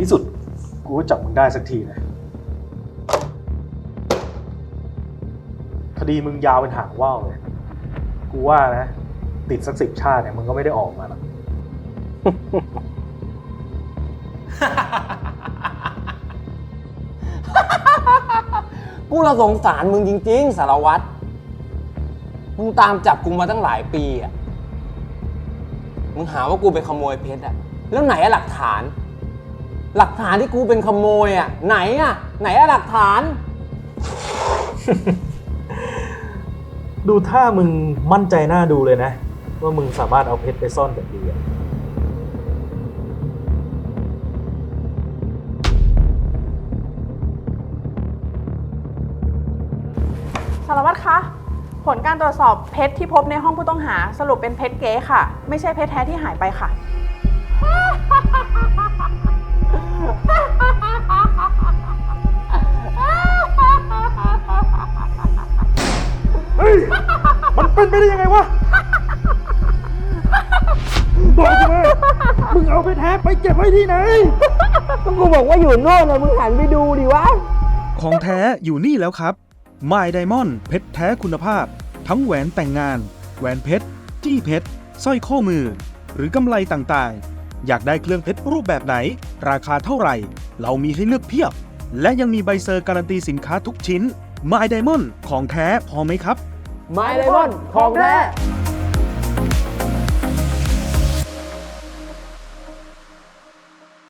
ที่สุด กูก็จับมึงได้สักทีเลยคดีมึงยาวเป็นหางว่าวเลย กูว่านะ ติดสักสิบชาติเนี่ยมึงก็ไม่ได้ออกมาหรอก กูละสงสารมึงจริง ๆ สารวัตร มึงตามจับกูมาตั้งหลายปีอะ มึงหาว่ากูไปขโมยเพชรอะ แล้วไหนอะหลักฐาน หลักฐานที่กูเป็นขโมยอะ ไหนอะ ไหนอะหลักฐาน ดูถ้ามึงมั่นใจหน้าดูเลยนะ ว่ามึงสามารถเอาเพชรไปซ่อนแบบดีอะสารวัตรคะ ผลการตรวจสอบเพชรที่พบในห้องผู้ต้องหาสรุปเป็นเพชรเก๊ค่ะ ไม่ใช่เพชรแท้ที่หายไปค่ะ เป็นไปได้ยังไงวะ บอกกูมามึงเอาเพชรแท้ไปเก็บไว้ที่ไหน ก็กูบอกว่าอยู่โน่นอะมึงหันไปดูดิวะ ของแท้อยู่นี่แล้วครับ My Diamond เพชรแท้คุณภาพ ทั้งแหวนแต่งงาน แหวนเพชร จี้เพชร สร้อยข้อมือ หรือกำไลต่างๆ อยากได้เครื่องเพชรรูปแบบไหน ราคาเท่าไหร่ เรามีให้เลือกเพียบ และยังมีใบเซอร์การันตีสินค้าทุกชิ้น My Diamond ของแท้พอไหมครับ ไม้ไดมอนของแท้